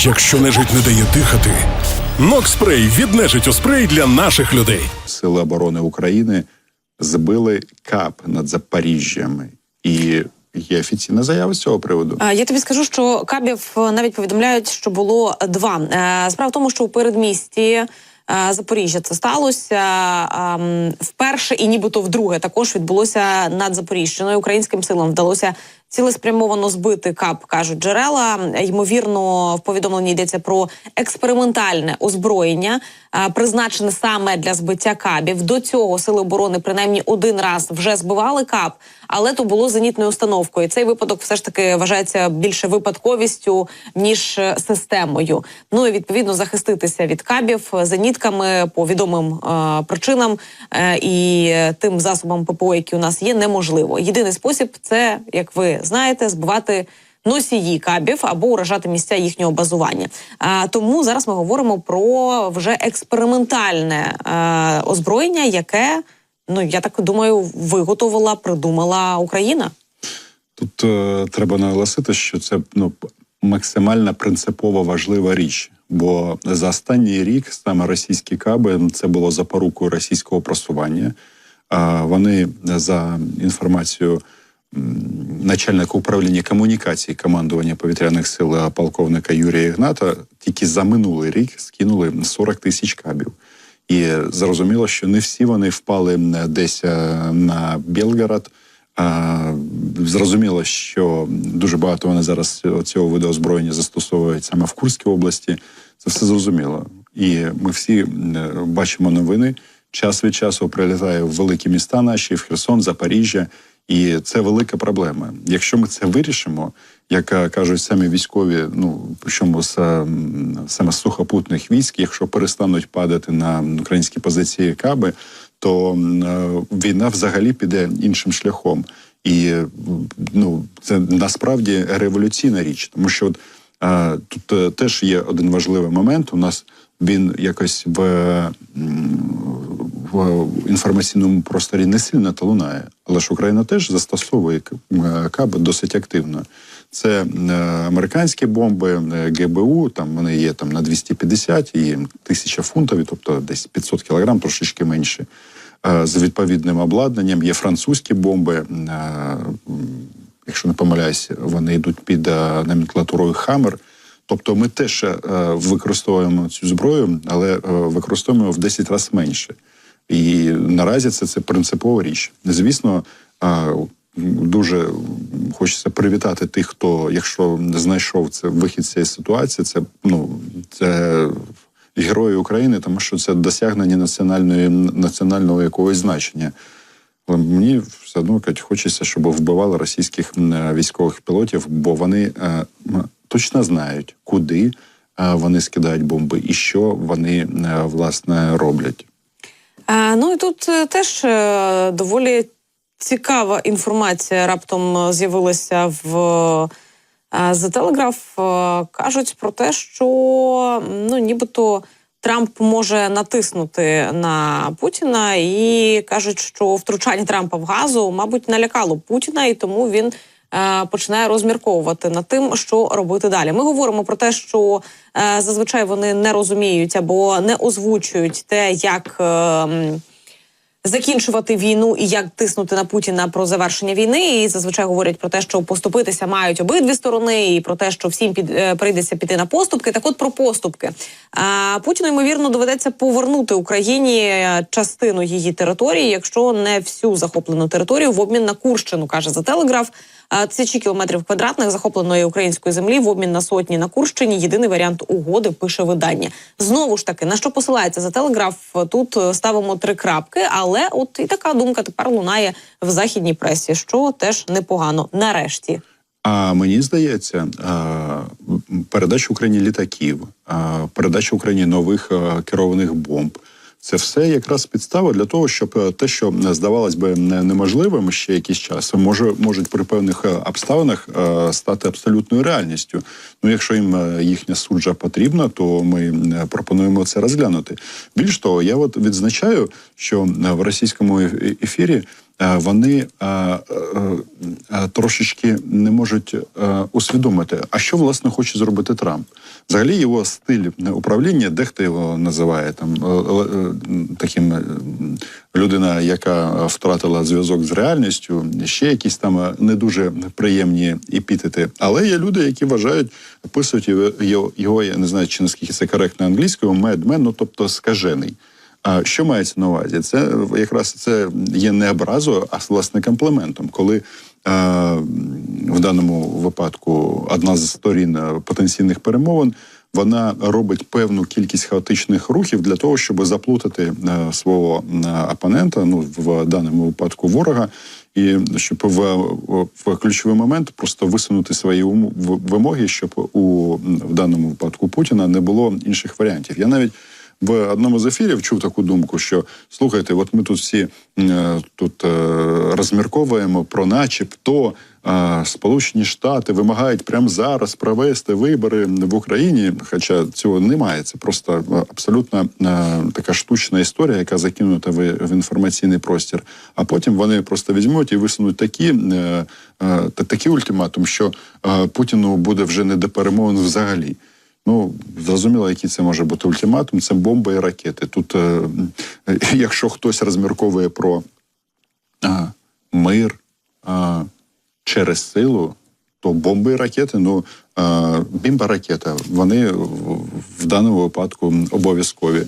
Якщо нежить не дає дихати, Нокспрей від у спрей для наших людей. Сили оборони України збили кап над Запоріжжям. І є офіційна заява з цього приводу. А, Я тобі скажу, що кабів е, навіть повідомляють, що було два. Е, Справа в тому, що у передмісті Запоріжжя це сталося вперше і нібито вдруге також відбулося над Запоріжжяною. Українським силам вдалося цілеспрямовано збити кап, кажуть джерела. Ймовірно, в повідомленні йдеться про експериментальне озброєння, е, призначене саме для збиття кабів. До цього сили оборони принаймні один раз вже збивали кап, але то було зенітною установкою. Цей випадок все ж таки вважається більше випадковістю ніж е, системою. Ну і відповідно захиститися від кабів зенітками по відомим е, причинам е, і тим засобам ППО, які у нас є, неможливо. Єдиний спосіб це, як ви знаєте, збивати. Носії кабів або уражати місця їхнього базування. А, тому зараз ми говоримо про вже експериментальне е, озброєння, яке ну я так думаю, виготовила, придумала Україна. Тут е, треба наголосити, що це ну максимально принципово важлива річ. Бо за останній рік саме російські каби це було запорукою російського просування. Вони за інформацією начальника управління комунікації командування повітряних сил полковника Юрія Ігната тільки за минулий рік скинули 40 тисяч кабів. І зрозуміло, що не всі вони впали десь е, на Білгород. Зрозуміло, що дуже багато вони зараз цього виду озброєння застосовують саме в Курській області. Це все зрозуміло. І ми всі е, бачимо новини. Час від часу прилітає в великі міста наші, в Херсон, Запоріжжя, і це велика проблема. Якщо ми це вирішимо, як е, кажуть самі військові, ну причому ем, саме сухопутних військ, якщо перестануть падати на українські позиції каби, то е, війна взагалі піде іншим шляхом. І ну це насправді революційна річ, тому що от, е, тут е, теж є один важливий момент. У нас він якось в, в інформаційному просторі не сильно та лунає, але ж Україна теж застосовує каби досить активно. Це американські бомби ГБУ, там вони є там на 250 і 1000 фунтові, тобто десь 500 кілограм, трошечки менше. З відповідним обладнанням є французькі бомби. Якщо не помиляюсь, вони йдуть під номенклатурою Хаммер. Тобто ми теж е, використовуємо цю зброю, але е, використовуємо в 10 разів менше. І наразі це, це принципова річ. Звісно, е, дуже хочеться привітати тих, хто, якщо знайшов це вихід цієї ситуації, це ну це герої України, тому що це досягнення національної національного якогось значення. Але мені все одно кажуть, хочеться, щоб вбивали російських військових пілотів, бо вони точно знають, куди е, вони скидають бомби і що вони е, власне роблять. Е, ну і тут теж доволі цікава інформація раптом з'явилася в Telegraph. Е, Кажуть про те, що ну нібито Трамп може натиснути на Путіна, і кажуть, що втручання Трампа в газу, мабуть, налякало Путіна, і тому він. Е, Починає розмірковувати над тим, що робити далі. Ми говоримо про те, що е, зазвичай вони не розуміють або не озвучують те, як е, м, закінчувати війну і як тиснути на Путіна про завершення війни. І зазвичай говорять про те, що поступитися мають обидві сторони, і про те, що всім під е, прийдеться піти на поступки. Так, от про поступки а, Путіну ймовірно доведеться повернути Україні е, частину її території, якщо не всю захоплену територію в обмін на Курщину, каже за телеграф. Тисячі кілометрів квадратних захопленої української землі в обмін на сотні на Курщині. Єдиний варіант угоди пише видання. Знову ж таки, на що посилається за телеграф? Тут е, ставимо три крапки, але от і така думка тепер лунає в західній пресі, що теж непогано. Нарешті. А мені здається, передача Україні літаків, передача Україні нових керованих бомб. Це все якраз підстава для того, щоб е, те, що е, здавалось би неможливим ще якийсь час, може можуть при певних е, обставинах стати абсолютною реальністю. Ну, якщо їм їхня суджа потрібна, то ми пропонуємо це розглянути. Більш того, я от відзначаю, що в російському ефірі вони е, е, е, трошечки не можуть е, усвідомити, а що власне хоче зробити Трамп. Взагалі його стиль управління, дехто його називає там е, е, таким е, людина, яка втратила зв'язок з реальністю, ще якісь там е, не дуже приємні епітети. Але є люди, які вважають, описують його, його, я не знаю, чи наскільки це коректно англійською, медмен, ну тобто скажений. А що мається на увазі? Це якраз це є не образою, а власне компліментом, коли е, в даному випадку одна з сторін е, потенційних перемовин вона робить певну кількість хаотичних рухів для того, щоб заплутати е, свого опонента, ну в даному випадку ворога, і щоб в, в ключовий момент просто висунути свої вимоги, щоб у в даному випадку Путіна не було інших варіантів. Я навіть в одному з ефірів чув таку думку, що слухайте, от ми тут всі е, тут е, розмірковуємо про начебто е, Сполучені Штати вимагають прямо зараз провести вибори в Україні. Хоча цього немає. Це просто абсолютно така штучна історія, яка закинута в, інформаційний простір. А потім вони просто візьмуть і висунуть такі, та- такий ультиматум, що Путіну буде вже не до перемовин взагалі. Ну, зрозуміло, який це може бути ультиматум. Це бомби і ракети. Тут, е, е, якщо хтось розмірковує про е, мир е, через силу, то бомби і ракети, ну е, бімба ракета, вони в, в даному випадку обов'язкові.